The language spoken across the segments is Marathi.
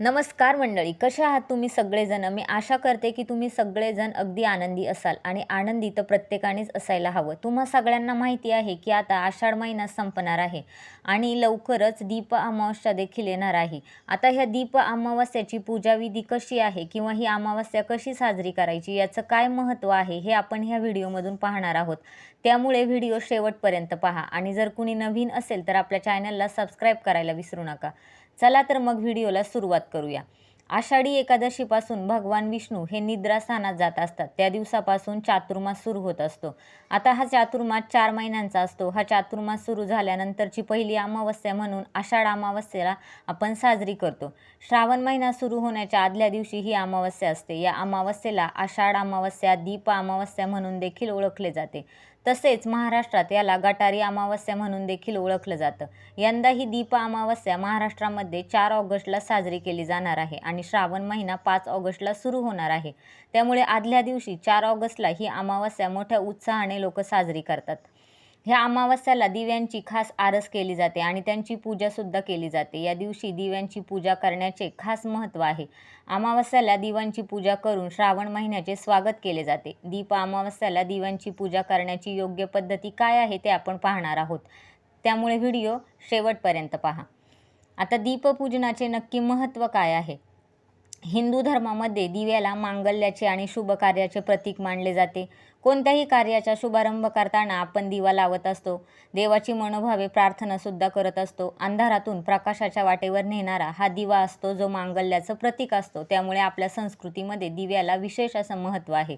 नमस्कार मंडळी कशा आहात तुम्ही सगळेजण? मी आशा करते की तुम्ही सगळेजण अगदी आनंदी असाल आणि आनंदी तर प्रत्येकानेच असायला हवं. तुम्हा सगळ्यांना माहिती आहे की आता आषाढ महिना संपणार आहे आणि लवकरच दीप अमावस्या देखील येणार आहे. आता ह्या दीप अमावस्याची पूजाविधी कशी आहे किंवा ही अमावस्या कशी साजरी करायची याचं काय महत्त्व आहे हे आपण ह्या व्हिडिओमधून पाहणार आहोत. त्यामुळे व्हिडिओ शेवटपर्यंत पहा आणि जर कुणी नवीन असेल तर आपल्या चॅनलला सबस्क्राईब करायला विसरू नका. चला तर मग व्हिडिओला सुरुवात करूया. आषाढी एकादशीपासून भगवान विष्णू हे निद्रास्थानात जात असतात. त्या दिवसापासून चातुर्मास सुरू होत असतो. आता हा चातुर्मास चार महिन्यांचा असतो. हा चातुर्मास सुरू झाल्यानंतरची पहिली अमावस्या म्हणून आषाढ अमावस्येला आपण साजरी करतो. श्रावण महिना सुरू होण्याच्या आदल्या दिवशी ही अमावस्या असते. या अमावस्येला आषाढ अमावस्या दीप अमावस्या म्हणून देखील ओळखले जाते. तसेच महाराष्ट्रात याला गटारी अमावस्या म्हणून देखील ओळखलं जातं. यंदा ही दीप अमावस्या महाराष्ट्रामध्ये चार ऑगस्टला साजरी केली जाणार आहे आणि श्रावण महिना पाच ऑगस्टला सुरू होणार आहे. त्यामुळे आदल्या दिवशी चार ऑगस्टला ही अमावस्या मोठ्या उत्साहाने लोक साजरी करतात. ह्या अमावस्याला दिव्यांची खास आरस केली जाते आणि त्यांची पूजासुद्धा केली जाते. या दिवशी दिव्यांची पूजा करण्याचे खास महत्त्व आहे. अमावस्याला दिवांची पूजा करून श्रावण महिन्याचे स्वागत केले जाते. दीप अमावस्याला दिव्यांची पूजा करण्याची योग्य पद्धती काय आहे ते आपण पाहणार आहोत. त्यामुळे व्हिडिओ शेवटपर्यंत पहा. आता दीपपूजनाचे नक्की महत्त्व काय आहे? हिंदू धर्मामध्ये दिव्याला मांगल्याचे आणि शुभ कार्याचे प्रतीक मानले जाते. कोणत्याही कार्याचा शुभारंभ करताना आपण दिवा लावत असतो. देवाची मनोभावे प्रार्थनासुद्धा करत असतो. अंधारातून प्रकाशाच्या वाटेवर नेणारा हा दिवा असतो जो मांगल्याचं प्रतीक असतो. त्यामुळे आपल्या संस्कृतीमध्ये दिव्याला विशेष असं महत्त्व आहे.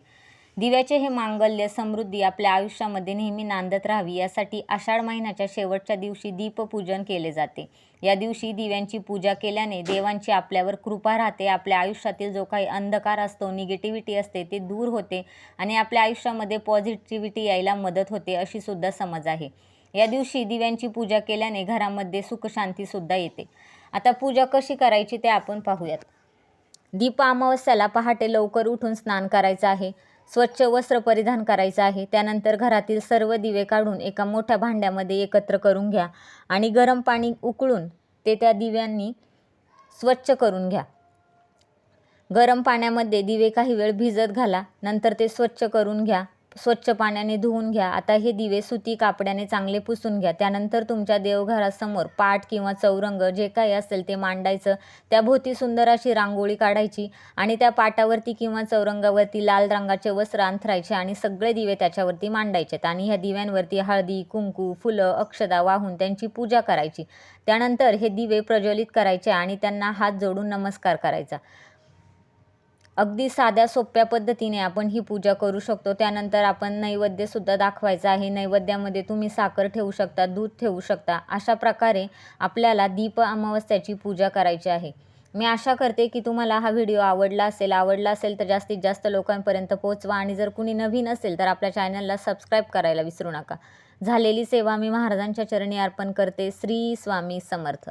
दिव्याचे हे मांगल्य समृद्धी आपल्या आयुष्यामध्ये नेहमी नांदत राहावी यासाठी आषाढ महिन्याच्या शेवटच्या दिवशी दीपपूजन केले जाते. या दिवशी दिव्यांची पूजा केल्याने देवांची आपल्यावर कृपा राहते आपल्या आयुष्यातील जो काही अंधकार असतो निगेटिव्हिटी असते ते दूर होते आणि आपल्या आयुष्यामध्ये पॉझिटिव्हिटी यायला मदत होते अशी सुद्धा समज आहे. या दिवशी दिव्यांची पूजा केल्याने घरामध्ये सुखशांतीसुद्धा येते. आता पूजा कशी करायची ते आपण पाहूयात. दीप अमावस्याला पहाटे लवकर उठून स्नान करायचं आहे. स्वच्छ वस्त्र परिधान करायचं आहे. त्यानंतर घरातील सर्व दिवे काढून एका मोठ्या भांड्यामध्ये एकत्र करून घ्या आणि गरम पाणी उकळून ते त्या दिव्यांनी स्वच्छ करून घ्या. गरम पाण्यामध्ये दिवे काही वेळ भिजत घाला. नंतर ते स्वच्छ करून घ्या. स्वच्छ पाण्याने धुवून घ्या. आता हे दिवे सुती कापड्याने चांगले पुसून घ्या. त्यानंतर तुमच्या देवघरासमोर पाट किंवा चौरंग जे काही असेल ते मांडायचं. त्याभोवती सुंदर अशी रांगोळी काढायची आणि त्या पाटावरती किंवा चौरंगावरती लाल रंगाचे वस्त्र अंथरायचे आणि सगळे दिवे त्याच्यावरती मांडायचेत आणि ह्या दिव्यांवरती हळदी कुंकू फुलं अक्षदा वाहून त्यांची पूजा करायची. त्यानंतर हे दिवे प्रज्वलित करायचे आणि त्यांना हात जोडून नमस्कार करायचा. अगदी साध्या सोप्या पद्धतीने आपण ही पूजा करू शकतो. त्यानंतर आपण नैवेद्यसुद्धा दाखवायचं आहे. नैवेद्यामध्ये तुम्ही साखर ठेवू शकता दूध ठेवू शकता. अशा प्रकारे आपल्याला दीप अमावस्याची पूजा करायची आहे. मी आशा करते की तुम्हाला हा व्हिडिओ आवडला असेल. आवडला असेल तर जास्तीत जास्त लोकांपर्यंत पोहोचवा आणि जर कुणी नवीन असेल तर आपल्या चॅनलला सबस्क्राईब करायला विसरू नका. झालेली सेवा मी महाराजांच्या चरणी अर्पण करते. श्री स्वामी समर्थ.